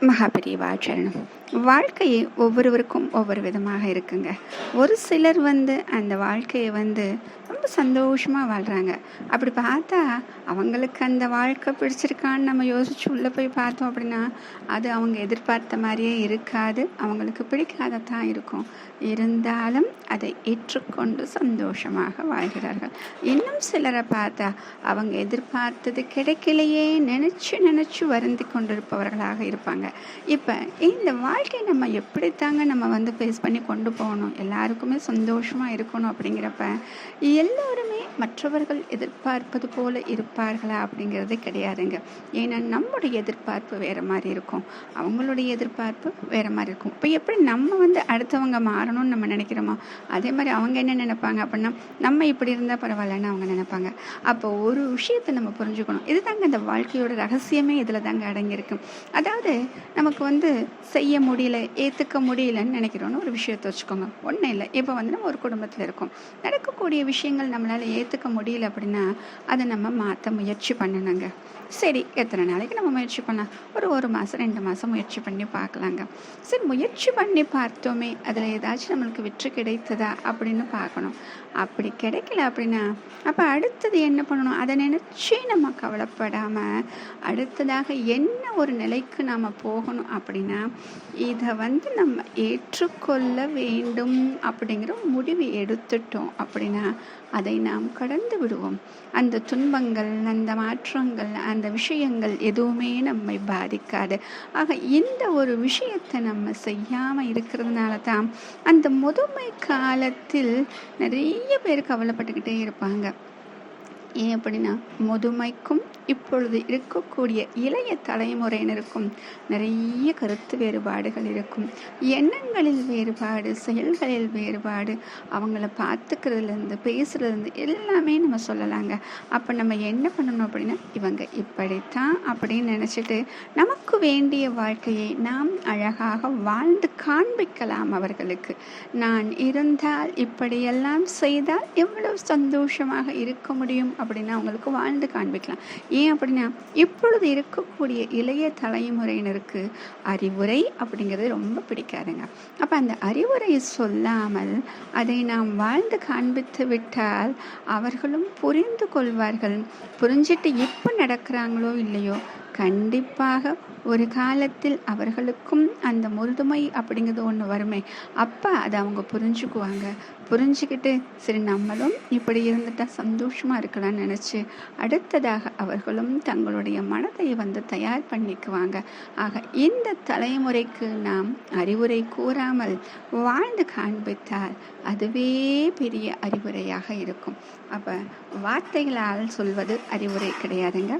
மகாபிரிவாச்சரணம். வாழ்க்கையை ஒவ்வொருவருக்கும் ஒவ்வொரு விதமாக இருக்குங்க. ஒரு சிலர் வந்து அந்த வாழ்க்கையை வந்து ரொம்ப சந்தோஷமாக வாழ்கிறாங்க அப்படி பார்த்தா அவங்களுக்கு அந்த வாழ்க்கை பிடிச்சிருக்கான்னு நம்ம யோசிச்சு உள்ளே போய் பார்த்தோம் அப்படின்னா அது அவங்க எதிர்பார்த்த மாதிரியே இருக்காது. அவங்களுக்கு பிடிக்காததான் இருக்கும். இருந்தாலும் அதை ஏற்றுக்கொண்டு சந்தோஷமாக வாழ்கிறார்கள். இன்னும் சிலரை பார்த்தா அவங்க எதிர்பார்த்தது கிடைக்கலையே நினச்சி நினச்சி வருந்தி கொண்டிருப்பவர்களாக இருப்பாங்க. இப்போ இந்த வாழ்க்கையை நம்ம எப்படித்தாங்க நம்ம வந்து ஃபேஸ் பண்ணி கொண்டு போகணும்? எல்லாருக்குமே சந்தோஷமாக இருக்கணும் அப்படிங்கிறப்ப எல்லோருமே மற்றவர்கள் எதிர்பார்ப்பது போல இருப்பார்களா அப்படிங்கிறது கிடையாதுங்க. ஏன்னா நம்முடைய எதிர்பார்ப்பு வேறு மாதிரி இருக்கும். அவங்களுடைய எதிர்பார்ப்பு வேறு மாதிரி இருக்கும். இப்போ எப்படி நம்ம வந்து அடுத்தவங்க மாறணும்னு நம்ம நினைக்கிறோமோ அதே மாதிரி அவங்க என்ன நினைப்பாங்க அப்படின்னா நம்ம இப்படி இருந்தால் பரவாயில்லன்னு அவங்க நினைப்பாங்க. அப்போ ஒரு விஷயத்தை நம்ம புரிஞ்சுக்கணும். இது தாங்க இந்த வாழ்க்கையோட ரகசியமே இதில் தாங்க அடங்கியிருக்கு. அதாவது நமக்கு வந்து செய்ய முடியல ஏற்றுக்க முடியலன்னு நினைக்கிறோன்னு ஒரு விஷயத்தை வச்சுக்கோங்க. ஒன்றும் இல்லை. இப்போ வந்து நம்ம ஒரு குடும்பத்தில் இருக்கோம். நடக்கக்கூடிய விஷயங்கள் நம்மளால் ஏற்றுக்க முடியல அப்படின்னா அதை நம்ம மாற்ற முயற்சி பண்ணணுங்க. சரி எத்தனை நாளைக்கு நம்ம முயற்சி பண்ணலாம்? ஒரு ஒரு மாதம் ரெண்டு மாதம் முயற்சி பண்ணி பார்க்கலாங்க. சரி முயற்சி பண்ணி பார்த்தோமே அதில் ஏதாச்சும் நம்மளுக்கு வெற்றி கிடைத்ததா அப்படின்னு பார்க்கணும். அப்படி கிடைக்கல அப்படின்னா அப்போ அடுத்தது என்ன பண்ணணும்? அதை நினச்சி நம்ம கவலைப்படாமல் அடுத்ததாக என்ன ஒரு நிலைக்கு நாம் போகணும் அப்படின்னா இதை வந்து நம்ம ஏற்றுக்கொள்ள வேண்டும் அப்படிங்கிற முடிவு எடுத்துட்டோம் அப்படின்னா அதை நாம் கடந்து விடுவோம். அந்த துன்பங்கள் அந்த மாற்றங்கள் அந்த விஷயங்கள் எதுவுமே நம்மை பாதிக்காது. ஆக இந்த ஒரு விஷயத்தை நம்ம செய்யாமல் இருக்கிறதுனால தான் அந்த முதுமை காலத்தில் நிறைய பேர் கவலைப்பட்டுக்கிட்டே இருப்பாங்க. ஏன் அப்படின்னா முதுமைக்கும் இப்பொழுது இருக்கக்கூடிய இளைய தலைமுறையினருக்கும் நிறைய கருத்து வேறுபாடுகள் இருக்கும். எண்ணங்களில் வேறுபாடு செயல்களில் வேறுபாடு அவங்கள பார்த்துக்கிறதுலேருந்து பேசுகிறதுலேருந்து எல்லாமே நம்ம சொல்லலாங்க. அப்போ நம்ம என்ன பண்ணணும் அப்படின்னா இவங்க இப்படித்தான் அப்படின்னு நினச்சிட்டு நமக்கு வேண்டிய வாழ்க்கையை நாம் அழகாக வாழ்ந்து காண்பிக்கலாம் அவர்களுக்கு. நான் இருந்தால் இப்படியெல்லாம் செய்தால் எவ்வளவு சந்தோஷமாக இருக்க முடியும் அப்படின்னு அவங்களுக்கு வாழ்ந்து காண்பிக்கலாம். ஏன் அப்படின்னா இப்பொழுது இருக்கக்கூடிய இளைய தலைமுறையினருக்கு அறிவுரை அப்படிங்கிறது ரொம்ப பிடிக்காதுங்க. அப்போ அந்த அறிவுரை சொல்லாமல் அதை நாம் வாழ்ந்து காண்பித்து விட்டால் அவர்களும் புரிந்து கொள்வார்கள். புரிஞ்சிட்டு எப்போ நடக்கிறாங்களோ இல்லையோ கண்டிப்பாக ஒரு காலத்தில் அவர்களுக்கும் அந்த முதுமை அப்படிங்கிறது ஒன்று வருமே. அப்போ அதை அவங்க புரிஞ்சுக்குவாங்க. புரிஞ்சுக்கிட்டு சரி நம்மளும் இப்படி இருந்துட்டால் சந்தோஷமாக இருக்கலாம்னு நினச்சி அடுத்ததாக அவர்களும் தங்களுடைய மனதை வந்து தயார் பண்ணிக்குவாங்க. ஆக இந்த தலைமுறைக்கு நாம் அறிவுரை கூறாமல் வாழ்ந்து காண்பித்தால் அதுவே பெரிய அறிவுரையாக இருக்கும். அப்போ வார்த்தைகளால் சொல்வது அறிவுரை கிடையாதுங்க.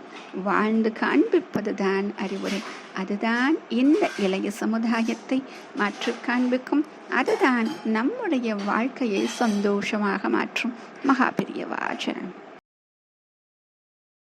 வாழ்ந்து காண்பி தான் அறிவுரை. அதுதான் இந்த இளைய சமுதாயத்தை மாற்றி காண்பிக்கும். அதுதான் நம்முடைய வாழ்க்கையை சந்தோஷமாக மாற்றும். மகாபெரிய வாசனம்